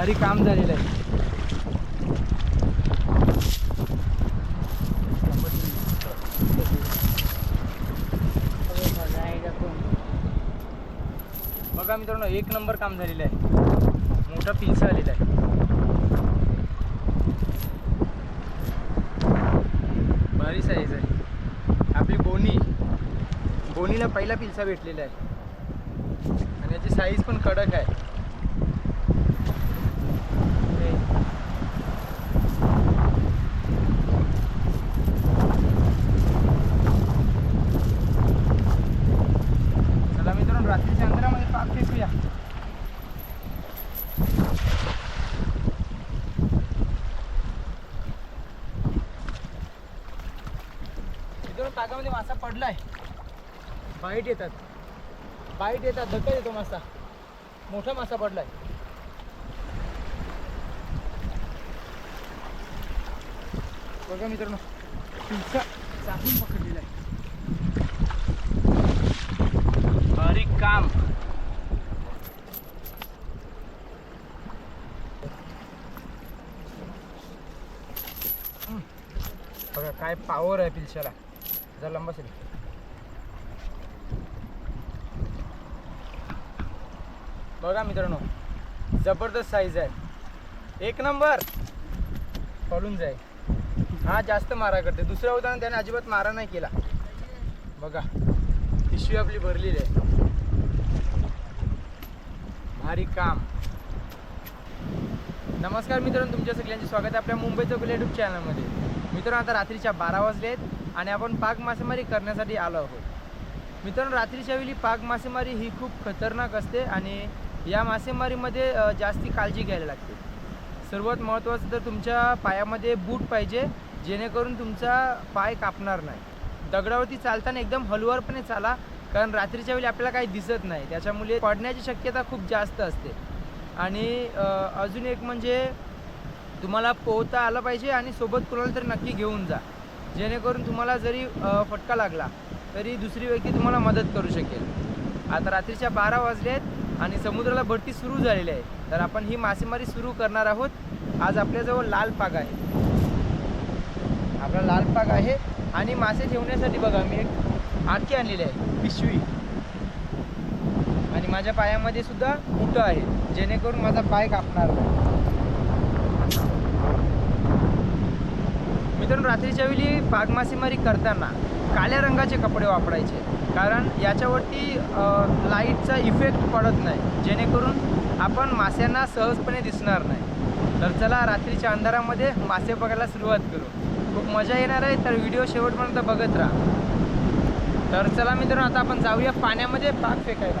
भारी काम झालेलं आहे. बघा मित्रांनो एक नंबर काम झालेलं आहे. मोठा पिलसा आलेला आहे. भारी साईज आहे. आपली बोनी. बोनीला पहिला पिलसा भेटलेला आहे. आणि याची साईज पण कडक आहे हे. चला मित्रांनो रात्रीच्या अंतरामध्ये पाक फेकूया मित्रांनो पाकामध्ये मासा पडलाय. बाईट येतात. बाईट येतात धक्का येतो मासा. मोठा मासा पडलाय. बघा मित्रांनो पिलसा चाकून पकडलेला आहे. बारीक काम. बघा काय पावर आहे पिलशाला. जरा लंबा असेल. बघा मित्रांनो जबरदस्त साईज आहे. एक नंबर पळून जाय हा जास्त मारा करते. दुसऱ्या उदाहरण त्याने अजिबात मारा नाही केला. बघा पिशवी आपली भरलेली आहे. भारी काम. नमस्कार मित्रांनो तुमच्या सगळ्यांचे स्वागत आहे आपल्या मुंबईचं गुल चॅनलमध्ये मित्रांनो आता रात्रीच्या बारा वाजले आहेत आणि आपण पाक मासेमारी करण्यासाठी आलो आहोत. मित्रांनो रात्रीच्या वेळी पाक मासेमारी ही खूप खतरनाक असते आणि या मासेमारीमध्ये जास्ती काळजी घ्यायला लागते. सर्वात महत्त्वाचं तर तुमच्या पायामध्ये बूट पाहिजे जेणेकरून तुमचा पाय कापणार नाही. दगडावरती चालताना एकदम हलुवारपणे चाला कारण रात्रीच्या वेळी आपल्याला काही दिसत नाही. त्याच्यामुळे पडण्याची शक्यता खूप जास्त असते. आणि अजून एक म्हणजे तुम्हाला पोहता आलं पाहिजे आणि सोबत कुणाला तरी नक्की घेऊन जा. जेणेकरून तुम्हाला जरी फटका लागला तरी दुसरी व्यक्ती तुम्हाला मदत करू शकेल. आता रात्रीच्या बारा वाजले आहेत आणि समुद्राला भरती सुरू झालेली आहे. तर आपण ही मासेमारी सुरू करणार आहोत. आज आपल्याजवळ लाल पाग आहे. आपला लाल पाग आहे आणि मासे ठेवण्यासाठी बघा मी एक आखी आणलेली आहे पिशवी. आणि माझ्या पायामध्ये सुद्धा मुठं आहे जेणेकरून माझा पाय कापणार नाही. मित्रांनो रात्रीच्या वेळी बाग मासेमारी करताना काळ्या रंगाचे कपडे वापरायचे. कारण याच्यावरती लाईटचा इफेक्ट पडत नाही. जेणेकरून आपण माश्यांना सहजपणे दिसणार नाही. तर चला रात्रीच्या अंधारामध्ये मासे बघायला सुरुवात करू. खूप मजा येणार आहे तर व्हिडिओ शेवटपर्यंत बघत राहा. तर चला मित्रांनो आता आपण जाऊया पाण्यामध्ये पाक फेकायला.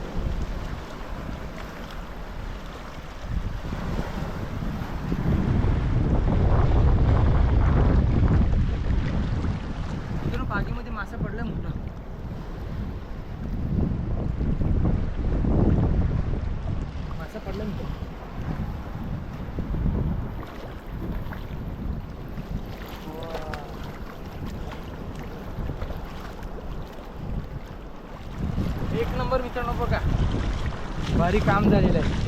मित्रांनो बागेमध्ये मासा पडला मोठा मासा पडला मोठा एक नंबर मित्रांनो बघा. भारी काम झालेलं आहे.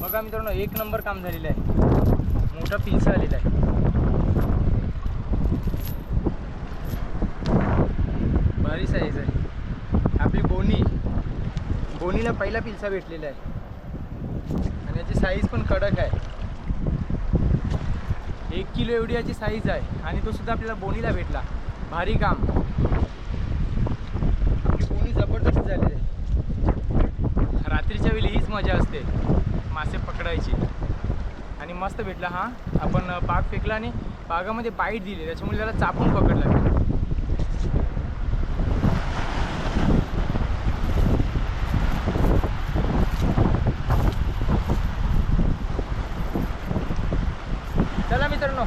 बघा मित्रांनो एक नंबर काम झालेलं आहे. मोठा पिलसा आलेला आहे. भारी साईज आहे. आपली बोनी. बोनीला पहिला पिलसा भेटलेला आहे. आणि याची साईज पण कडक आहे. एक किलो एवढी याची साईज आहे. आणि तो सुद्धा आपल्याला बोनीला भेटला. भारी काम. आपली बोनी जबरदस्त झाली आहे. रात्रीच्या वेळी हीच मजा असते. मासे पकडायची. आणि मस्त भेटला हा. आपण पाग फेकला आणि पागामध्ये बाईट दिली. त्याच्यामुळे त्याला चापून पकडला चला मित्रांनो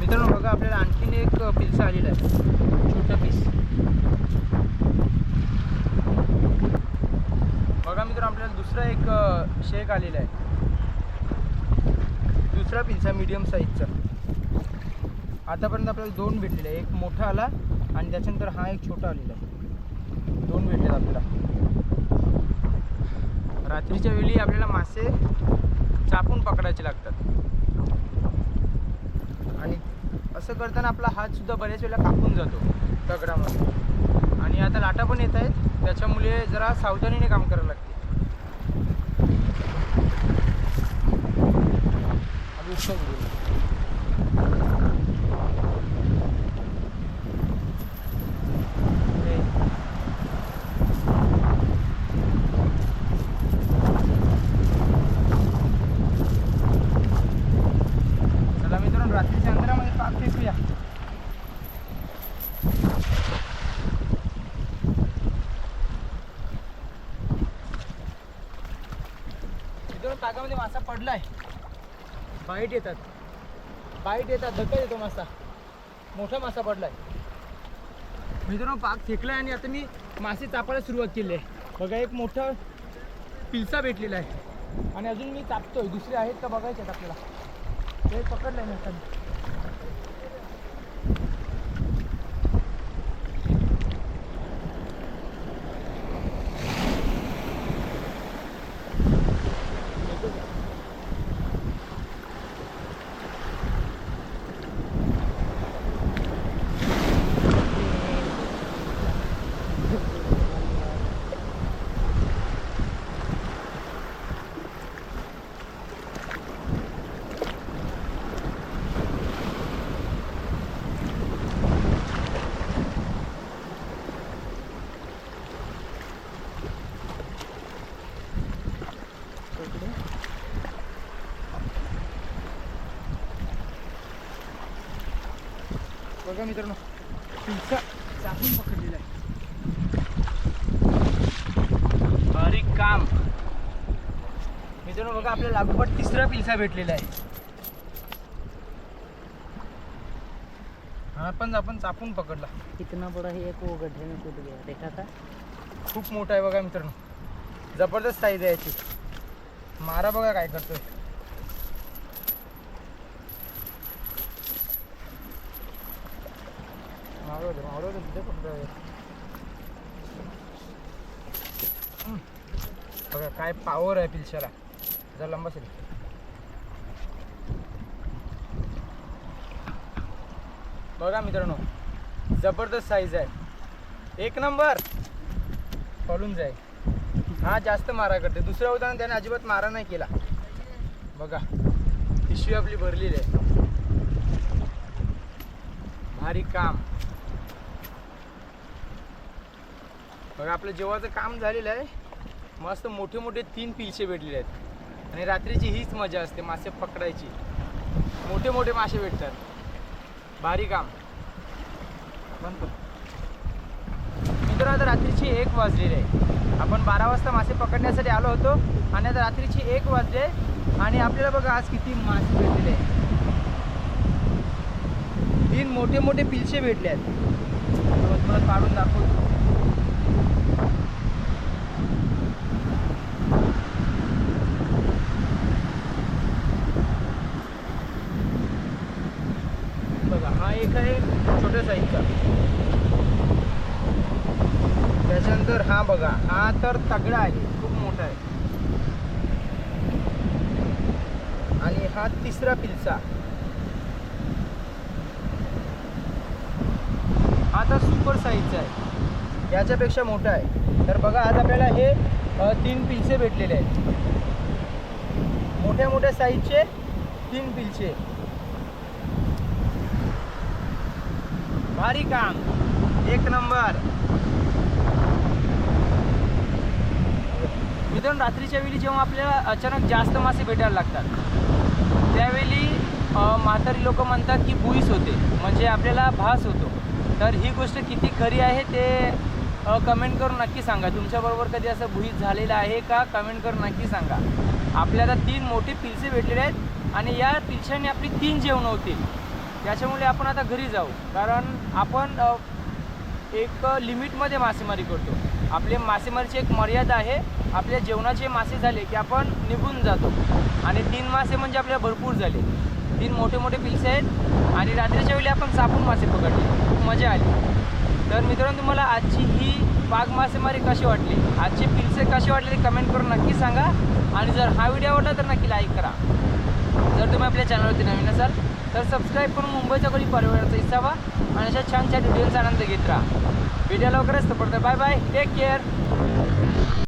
मित्रांनो बघा आपल्याला आणखीन एक पिल्सा आलेला आहे छोटा पीस बघा मित्रांनो आपल्याला दुसरा एक शेक आलेला आहे. दुसरा पिल्सा मीडियम साईजचा आतापर्यंत आपल्याला दोन भेटलेले आहे एक मोठा आला आणि त्याच्यानंतर हा एक छोटा आलेला आहे. दोन भेटलेत आपल्याला. रात्रीच्या वेळी आपल्याला मासे चापून पकडायचे लागतात. आणि असं करताना आपला हातसुद्धा बऱ्याच वेळेला कापून जातो दगडामध्ये. आणि आता लाटा पण येत आहेत. त्याच्यामुळे जरा सावधानीने काम करावं लागतं अभी उसका बोलो. हे. चला मित्रांनो रात्रीच्या अंधारामध्ये पाक फेकूया. मित्रांनो तागामध्ये मासा पडलाय. बाईट येतात. बाईट येतात धक्का येतो मासा. मोठा मासा पडलाय. मित्रांनो पाक फेकलाय आणि आता मी मासे चापायला सुरुवात केली आहे. बघा एक मोठा पिलसा भेटलेला आहे. आणि अजून मी चापतोय. दुसरे आहेत का बघायचे आहेत आपल्याला. ते पकडलंय मी आता बघा मित्रांनो. पिझ्झा चाकून पकडलेला आहे. भारी काम. मित्रांनो बघा आपल्याला लागोपाठ तिसरा पिल्सा भेटलेला आहे. हा पण आपण चापून पकडला. कितना बड़ा है एक वो गड्ढे में कूद गया देखा था खूप मोठा आहे बघा मित्रांनो. जबरदस्त साईज आहे याची. मारा बघा काय करतोय. मारो दे, बघा काय पावर आहे पिलशाला जर लंबा असेल बघा मित्रांनो जबरदस्त साईज आहे एक नंबर पळून जाईल हा जास्त मारा करते दुसऱ्या उदाहरण त्याने अजिबात मारा नाही केला बघा पिशवी आपली भरलेली आहे भारी काम बघा आपलं जेव्हाचं काम झालेलं आहे. मस्त मोठे मोठे तीन पिलशे भेटलेले आहेत. आणि रात्रीची हीच मजा असते मासे पकडायची. मोठे मोठे मासे भेटतात. भारी काम. म्हणतो मित्र आता रात्रीची एक वाजलेली आहे. आपण बारा वाजता मासे पकडण्यासाठी आलो होतो आणि आता रात्रीची एक वाजले आणि आपल्याला बघा आज किती मासे भेटलेले आहे तीन मोठे मोठे पिलशे भेटले आहेत. तर काढून दाखवतो बघा हा एक आहे छोट्या साईजचा. त्याच्यानंतर हा बघा हा तर तगडा आहे खूप मोठा आहे. आणि हा तिसरा पिलचा हा तर सुपर साईजचा आहे. याच्यापेक्षा मोठा आहे. तर बघा आज आपल्याला हे तीन पिलचे भेटलेले आहेत. मोठ्या मोठ्या साईजचे तीन पिलचे भारी काम. एक नंबर. मित्रांनो रात्रीच्या वेळी जेव्हा आपल्याला अचानक जास्त मासे भेटायला लागतात त्यावेळी म्हातारी लोक म्हणतात की बुईस होते म्हणजे आपल्याला भास होतो. तर ही गोष्ट किती खरी आहे ते कमेंट करून नक्की सांगा. तुमच्याबरोबर कधी असं भुईस झालेलं आहे का कमेंट करून नक्की सांगा. आपल्याला तीन मोठे पिलसे भेटलेले आहेत आणि या पिलशाने आपली तीन जेवणं होतील. त्याच्यामुळे आपण आता घरी जाऊ. कारण आपण एक लिमिटमध्ये मासेमारी करतो. आपले मासेमारीची एक मर्यादा आहे. आपल्या जेवणाचे मासे झाले की आपण निघून जातो. आणि तीन मासे म्हणजे आपल्या भरपूर झाले. तीन मोठे मोठे पिल्से आहेत. आणि रात्रीच्या वेळी आपण चापून मासे पकडले. खूप मजा आली. तर मित्रांनो तुम्हाला आजची ही बाग मासेमारी कशी वाटली? आजचे पिल्से कसे वाटले ते कमेंट करून नक्की सांगा. आणि जर हा व्हिडिओ आवडला तर नक्की लाईक करा. जर तुम्ही आपल्या चॅनलवरती नवीन असाल तर सबस्क्राईब करून मुंबईच्या कोणी परिवाराचा हिस्सा व्हा आणि अशा छान छान व्हिडिओचा आनंद घेत राहा. व्हिडिओ लवकरच तर बाय बाय टेक केअर